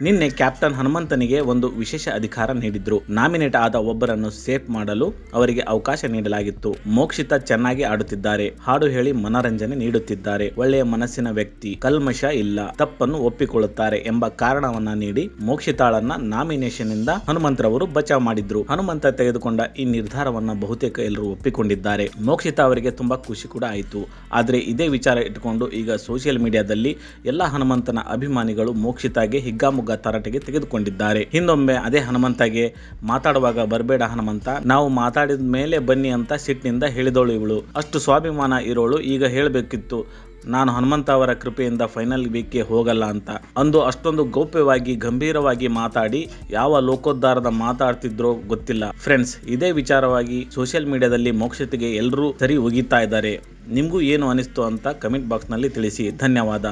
ನಿನ್ನೆ ಕ್ಯಾಪ್ಟನ್ ಹನುಮಂತನಿಗೆ ಒಂದು ವಿಶೇಷ ಅಧಿಕಾರ ನೀಡಿದ್ರು. ನಾಮಿನೇಟ್ ಆದ ಒಬ್ಬರನ್ನು ಸೇಫ್ ಮಾಡಲು ಅವರಿಗೆ ಅವಕಾಶ ನೀಡಲಾಗಿತ್ತು. ಮೋಕ್ಷಿತ ಚೆನ್ನಾಗಿ ಆಡುತ್ತಿದ್ದಾರೆ. ಹಾಡು ಹೇಳಿ ಮನರಂಜನೆ ನೀಡುತ್ತಿದ್ದಾರೆ. ಒಳ್ಳೆಯ ಮನಸ್ಸಿನ ವ್ಯಕ್ತಿ, ಕಲ್ಮಶ ಇಲ್ಲ. ತಪ್ಪನ್ನು ಒಪ್ಪಿಕೊಳ್ಳುತ್ತಾರೆ ಎಂಬ ಕಾರಣವನ್ನ ನೀಡಿ ಮೋಕ್ಷಿತಾಳನ್ನ ನಾಮಿನೇಷನ್ ಇಂದ ಹನುಮಂತರವರು ಬಚಾವ್ ಮಾಡಿದ್ರು. ಹನುಮಂತ ತೆಗೆದುಕೊಂಡ ಈ ನಿರ್ಧಾರವನ್ನ ಬಹುತೇಕ ಎಲ್ಲರೂ ಒಪ್ಪಿಕೊಂಡಿದ್ದಾರೆ. ಮೋಕ್ಷಿತ ಅವರಿಗೆ ತುಂಬಾ ಖುಷಿ ಕೂಡ ಆಯಿತು. ಆದ್ರೆ ಇದೇ ವಿಚಾರ ಇಟ್ಟುಕೊಂಡು ಈಗ ಸೋಷಿಯಲ್ ಮೀಡಿಯಾದಲ್ಲಿ ಎಲ್ಲ ಹನುಮಂತನ ಅಭಿಮಾನಿಗಳು ಮೋಕ್ಷಿತಾಗೆ ಹಿಗ್ಗಾಮುಗ್ಗಾ ತರಾಟೆಗೆ ತೆಗೆದುಕೊಂಡಿದ್ದಾರೆ. ಹಿಂದೊಮ್ಮೆ ಅದೇ ಹನುಮಂತಗೆ ಮಾತಾಡುವಾಗ ಬರಬೇಡ ಹನುಮಂತ, ನಾವು ಮಾತಾಡಿದ ಮೇಲೆ ಬನ್ನಿ ಅಂತ ಸಿಟ್ಟಿನಿಂದ ಹೇಳಿದವಳು ಇವಳು. ಅಷ್ಟು ಸ್ವಾಭಿಮಾನ ಇರೋಳು, ಈಗ ಹೇಳಬೇಕಿತ್ತು, ನಾನು ಹನುಮಂತ ಅವರ ಕೃಪೆಯಿಂದ ಫೈನಲ್ ವೀಕ್ಗೆ ಹೋಗಲ್ಲ ಅಂತ. ಅಂದು ಅಷ್ಟೊಂದು ಗೌಪ್ಯವಾಗಿ, ಗಂಭೀರವಾಗಿ ಮಾತಾಡಿ ಯಾವ ಲೋಕೋದ್ಧಾರದ ಮಾತಾಡ್ತಿದ್ರೋ ಗೊತ್ತಿಲ್ಲ. ಫ್ರೆಂಡ್ಸ್ ಇದೇ ವಿಚಾರವಾಗಿ ಸೋಷಿಯಲ್ ಮೀಡಿಯಾದಲ್ಲಿ ಮೋಕ್ಷತೆಗೆ ಎಲ್ಲರೂ ಸರಿ ಒಗಿತಾ ಇದ್ದಾರೆ. ನಿಮಗೂ ಏನು ಅನಿಸ್ತು ಅಂತ ಕಮೆಂಟ್ ಬಾಕ್ಸ್ನಲ್ಲಿ ತಿಳಿಸಿ. ಧನ್ಯವಾದ.